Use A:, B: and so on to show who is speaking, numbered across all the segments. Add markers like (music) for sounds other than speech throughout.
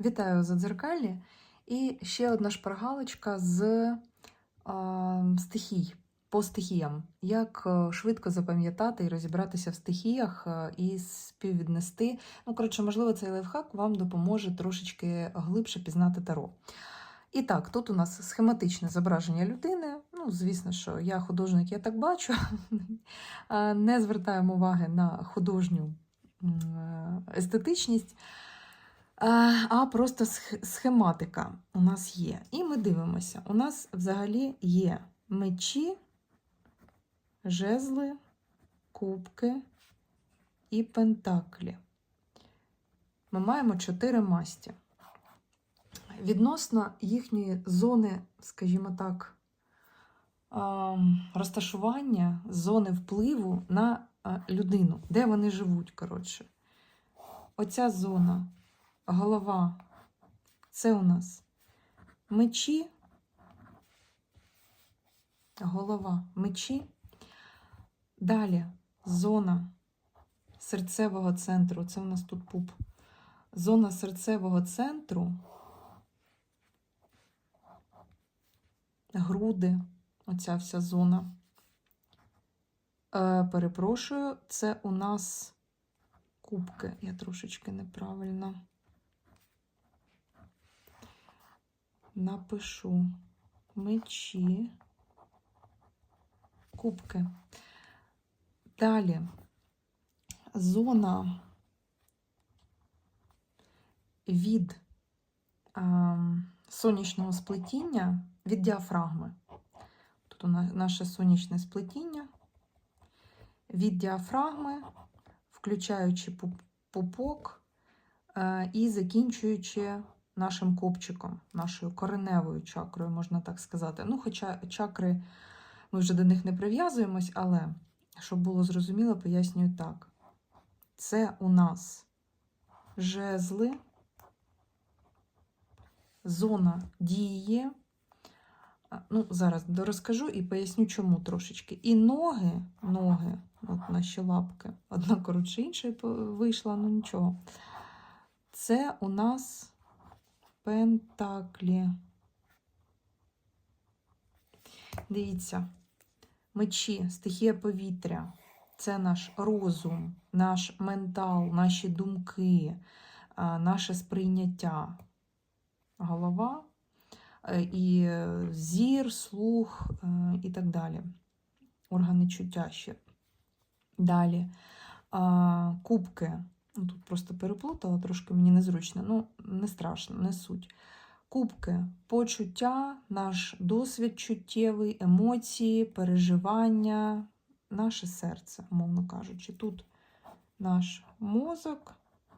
A: Вітаю за дзеркалі. І ще одна шпаргалочка з а, стихій по стихіям. Як е, швидко запам'ятати і розібратися в стихіях е, і співвіднести. Ну, коротше, можливо, цей лайфхак вам допоможе трошечки глибше пізнати таро. І так, тут у нас схематичне зображення людини. Ну, звісно, що я художник, я так бачу. (laughs) Не звертаємо уваги на художню е, естетичність. А, а просто схематика у нас є. І ми дивимося. У нас взагалі є мечі, жезли, кубки і пентаклі. Ми маємо чотири масті. Відносно їхньої зони, скажімо так, розташування, зони впливу на людину, де вони живуть, коротше. Оця зона голова. Це у нас мечі, голова, мечі. Далі зона серцевого центру. Це у нас тут пуп. Зона серцевого центру. Груди, оця вся зона. Е, перепрошую, це у нас кубки. Я трошечки неправильно. Напишу мечі, кубки. Далі зона від а, сонячного сплетіння, від діафрагми. Тут у нас наше сонячне сплетіння. Від діафрагми, включаючи пуп- пупок е, і закінчуючи нашим копчиком, нашою кореневою чакрою, можна так сказати. Ну, хоча чакри ми вже до них не прив'язуємось, але щоб було зрозуміло, пояснюю так. Це у нас жезли, зона дії. Ну, зараз дорозкажу і поясню, чому трошечки. І ноги, ноги, от наші лапки, одна коротше інша вийшла, ну нічого. Це у нас Пентаклі. Дивіться, мечі, стихія повітря. Це наш розум, наш ментал, наші думки, наше сприйняття. Голова е, і зір, слух е, і так далі. Органи чуття ще. Далі. Кубки. Ну, Тут просто переплутала, трошки мені незручно. Ну, не страшно, не суть. Кубки, почуття, наш досвід чуттєвий, емоції, переживання, наше серце, умовно кажучи. Тут наш мозок,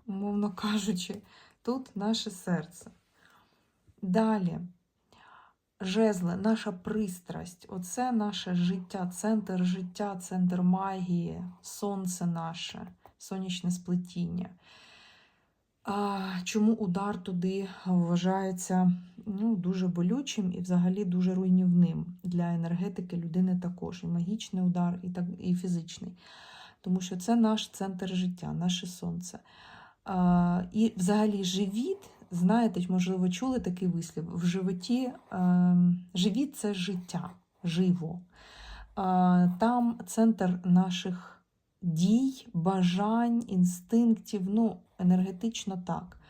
A: умовно (laughs) кажучи, тут наше серце. Далі. Жезли, наша пристрасть, оце наше життя, центр життя, центр магії, сонце наше сонячне сплетіння. Чому удар туди вважається ну, дуже болючим і взагалі дуже руйнівним для енергетики людини також. І магічний удар, і, так, і фізичний. Тому що це наш центр життя, наше сонце. А, І взагалі живіт, знаєте, можливо, чули такий вислів: в животі а, живіт це життя, живо. Там центр наших дій, бажань, інстинктів, ну, енергетично так.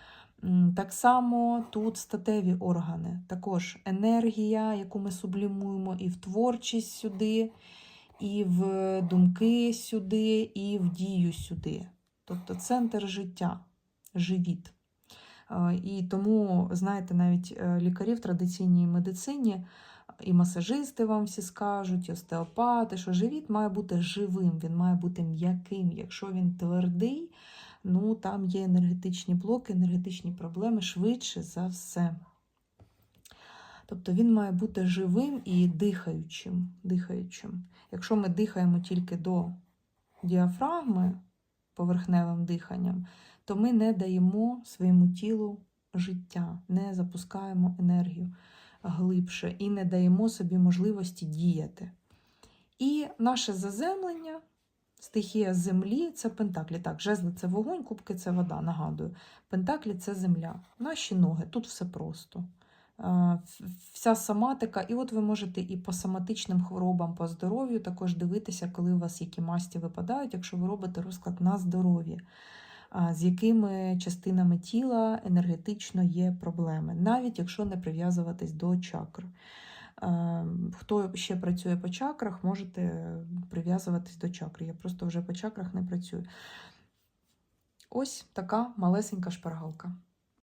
A: Так само тут статеві органи, також енергія, яку ми сублімуємо і в творчість сюди, і в думки сюди, і в дію сюди. Тобто центр життя, живіт. І тому, знаєте, навіть е, лікарі в традиційній медицині і масажисти вам всі скажуть, і остеопати, що живіт має бути живим, він має бути м'яким. Якщо він твердий, ну там є енергетичні блоки, енергетичні проблеми швидше за все. Тобто він має бути живим і дихаючим. дихаючим. Якщо ми дихаємо тільки до діафрагми поверхневим диханням, то ми не даємо своєму тілу життя, не запускаємо енергію глибше і не даємо собі можливості діяти. І наше заземлення, Стихія землі це пентаклі. Так, жезли це вогонь, кубки це вода, нагадую. Пентаклі це земля. Наші ноги, тут все просто. Вся соматика, і от ви можете і по соматичним хворобам, по здоров'ю також дивитися, коли у вас які масті випадають, якщо ви робите розклад на здоров'я, з якими частинами тіла енергетично є проблеми, навіть якщо не прив'язуватись до чакр. Хто ще працює по чакрах, можете прив'язуватись до чакри. Я просто вже по чакрах не працюю. Ось така малесенька шпаргалка.